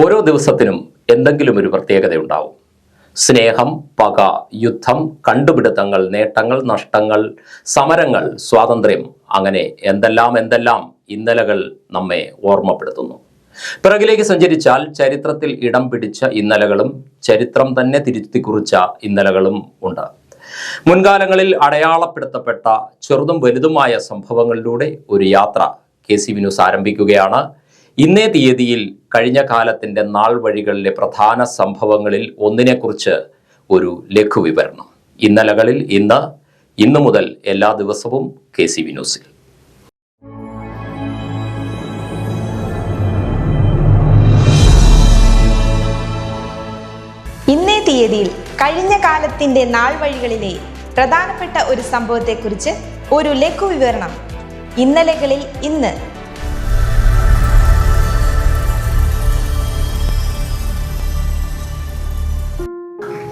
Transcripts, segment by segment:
ഓരോ ദിവസത്തിനും എന്തെങ്കിലും ഒരു പ്രത്യേകതയുണ്ടാവും. സ്നേഹം പക യുദ്ധം കണ്ടുപിടുത്തങ്ങൾ നേട്ടങ്ങൾ നഷ്ടങ്ങൾ സമരങ്ങൾ സ്വാതന്ത്ര്യം അങ്ങനെ എന്തെല്ലാം എന്തെല്ലാം ഇന്നലകൾ നമ്മെ ഓർമ്മപ്പെടുത്തുന്നു. പിറകിലേക്ക് സഞ്ചരിച്ചാൽ ചരിത്രത്തിൽ ഇടം പിടിച്ച ഇന്നലകളും ചരിത്രം തന്നെ തിരുത്തി കുറിച്ച ഇന്നലകളും ഉണ്ട്. മുൻകാലങ്ങളിൽ അടയാളപ്പെടുത്തപ്പെട്ട ചെറുതും വലുതുമായ സംഭവങ്ങളിലൂടെ ഒരു യാത്ര കെ സി വിനൂസ് ആരംഭിക്കുകയാണ്. ഇന്നേ തീയതിയിൽ കഴിഞ്ഞ കാലത്തിന്റെ നാൾ വഴികളിലെ പ്രധാന സംഭവങ്ങളിൽ ഒന്നിനെക്കുറിച്ച് ഒരു ലഘുവിവരണം. ഇന്നലകളിൽ ഇന്ന് ഇന്നു മുതൽ എല്ലാ ദിവസവും കെ സി വിനൂസിൽ ഇന്നേ തീയതിയിൽ കഴിഞ്ഞ കാലത്തിന്റെ നാൾ വഴികളിലെ പ്രധാനപ്പെട്ട ഒരു സംഭവത്തെക്കുറിച്ച് ഒരു ലഘു വിവരണം ഇന്നലകളിൽ ഇന്ന്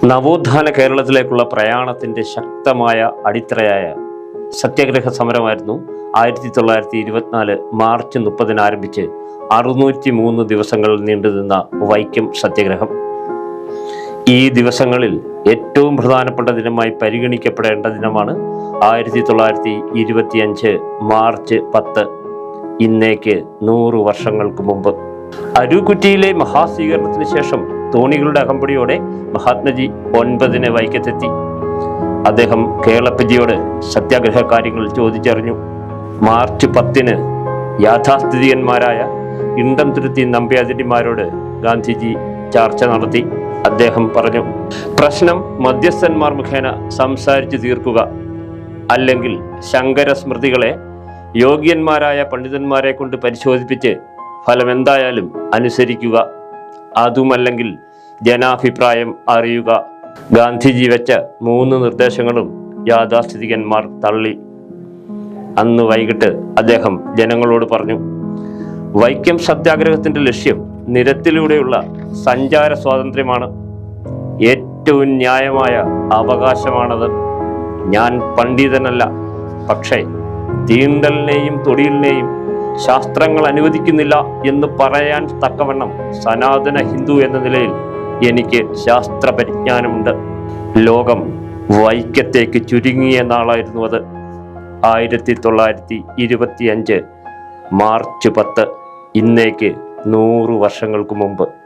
നവോത്ഥാന കേരളത്തിലേക്കുള്ള പ്രയാണത്തിന്റെ ശക്തമായ അടിത്തറയായ സത്യാഗ്രഹ സമരമായിരുന്നു ആയിരത്തി തൊള്ളായിരത്തി ഇരുപത്തിനാല് മാർച്ച് മുപ്പതിന് ആരംഭിച്ച് അറുന്നൂറ്റി മൂന്ന് ദിവസങ്ങൾ നീണ്ടുനിന്ന വൈക്കം സത്യാഗ്രഹം. ഈ ദിവസങ്ങളിൽ ഏറ്റവും പ്രധാനപ്പെട്ട ദിനമായി പരിഗണിക്കപ്പെടേണ്ട ദിനമാണ് ആയിരത്തി തൊള്ളായിരത്തി ഇരുപത്തിയഞ്ച് മാർച്ച് പത്ത് ഇന്നേക്ക് നൂറ് വർഷങ്ങൾക്ക് മുമ്പ്. അരുകുറ്റിയിലെ മഹാസ്വീകരണത്തിന് ശേഷം തോണികളുടെ അകമ്പടിയോടെ മഹാത്മജി ഒൻപതിന് വൈക്കത്തെത്തി. അദ്ദേഹം കേളപ്പജിയോട് സത്യാഗ്രഹ കാര്യങ്ങൾ ചോദിച്ചറിഞ്ഞു. മാർച്ച് പത്തിന് യാഥാസ്ഥിതികന്മാരായ ഇണ്ടം തുരുത്തി നമ്പ്യാതിരിമാരോട് ഗാന്ധിജി ചർച്ച നടത്തി. അദ്ദേഹം പറഞ്ഞു പ്രശ്നം മധ്യസ്ഥന്മാർ മുഖേന സംസാരിച്ചു തീർക്കുക. അല്ലെങ്കിൽ ശങ്കര സ്മൃതികളെ യോഗ്യന്മാരായ പണ്ഡിതന്മാരെ കൊണ്ട് പരിശോധിപ്പിച്ച് ഫലമെന്തായാലും അനുസരിക്കുക. അതുമല്ലെങ്കിൽ ജനാഭിപ്രായം അറിയുക. ഗാന്ധിജി വെച്ച മൂന്ന് നിർദ്ദേശങ്ങളും യാഥാസ്ഥിതികന്മാർ തള്ളി. അന്ന് വൈകിട്ട് അദ്ദേഹം ജനങ്ങളോട് പറഞ്ഞു വൈക്കം സത്യാഗ്രഹത്തിന്റെ ലക്ഷ്യം നിരത്തിലൂടെയുള്ള സഞ്ചാര സ്വാതന്ത്ര്യമാണ്. ഏറ്റവും ന്യായമായ അവകാശമാണത്. ഞാൻ പണ്ഡിതനല്ല പക്ഷേ തീണ്ടലിനെയും തൊടിയലിനെയും ശാസ്ത്രങ്ങൾ അനുവദിക്കുന്നില്ല എന്ന് പറയാൻ തക്കവണ്ണം സനാതന ഹിന്ദു എന്ന നിലയിൽ എനിക്ക് ശാസ്ത്ര പരിജ്ഞാനമുണ്ട് ലോകം വൈക്കത്തേക്ക് ചുരുങ്ങിയ നാളായിരുന്നു അത്. ആയിരത്തി തൊള്ളായിരത്തി ഇരുപത്തി അഞ്ച് മാർച്ച് പത്ത് ഇന്നേക്ക് നൂറ് വർഷങ്ങൾക്ക് മുമ്പ്.